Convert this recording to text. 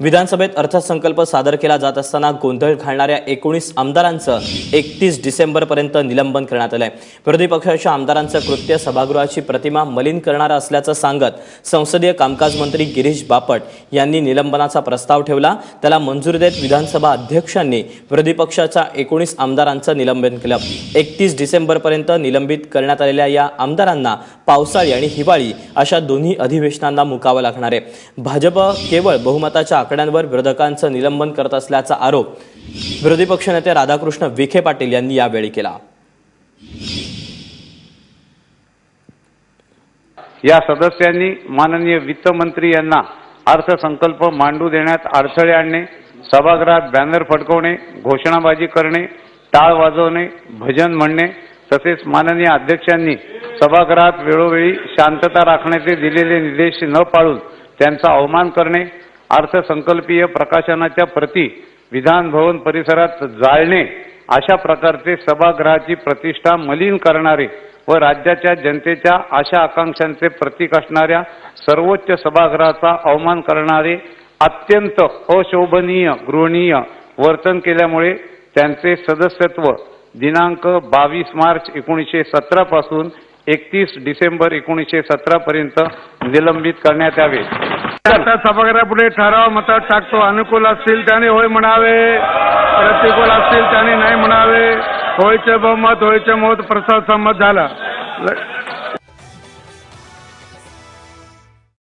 विधानसभेत अर्थसंकल्प सादर केला जात असताना गोंधळ घालणाऱ्या एकोणीस आमदारांचं एकतीस डिसेंबरपर्यंत निलंबन करण्यात आलंय. विरोधी पक्षाच्या आमदारांचं कृत्य सभागृहाची प्रतिमा मलिन करणारं असल्याचं सांगत संसदीय कामकाज मंत्री गिरीश बापट यांनी निलंबनाचा प्रस्ताव ठेवला. त्याला मंजुरी देत विधानसभा अध्यक्षांनी विरोधी पक्षाच्या एकोणीस आमदारांचं निलंबन केलं. एकतीस डिसेंबरपर्यंत निलंबित करण्यात आलेल्या या आमदारांना पावसाळी आणि हिवाळी अशा दोन्ही अधिवेशनांना मुकावं लागणार आहे. भाजप केवळ बहुमताच्या आकड्यांवर विरोधकांचं निलंबन करत असल्याचा आरोप विरोधी पक्षनेते राधाकृष्ण विखे पाटील यांनी यावेळी केला. या सदस्यांनी माननीय वित्तमंत्री यांना अर्थसंकल्प मांडू देण्यात अडथळे आणणे सभागृहात बॅनर फडकवणे घोषणाबाजी करणे टाळ वाजवणे भजन म्हणणे तसेच माननीय अध्यक्षांनी सभागृहात वेळोवेळी शांतता राखण्याचे दिलेले निर्देश न पाळून त्यांचा अवमान करणे अर्थसंकल्पीय प्रकाशनाच्या प्रती विधान भवन परिसरात जाळणे अशा प्रकारचे सभागृहाची प्रतिष्ठा मलिन करणारे व राज्याच्या जनतेच्या आशा आकांक्षांचे प्रतीक असणाऱ्या सर्वोच्च सभागृहाचा अवमान करणारे अत्यंत अशोभनीय गृहणीय वर्तन केल्यामुळे त्यांचे सदस्यत्व दिनांक बावीस मार्च एकोणीसशे सतरा पासून एकतीस डिसेंबर एकोणीसशे सतरा पर्यंत निलंबित करण्यात यावे. आता सभागृहापुढे ठराव मतात टाकतो. अनुकूल असतील त्याने होय म्हणावे. प्रतिकूल असतील त्याने नाही म्हणावे. होयचे बहुमत होयचे मत प्रसाद संमत झाला.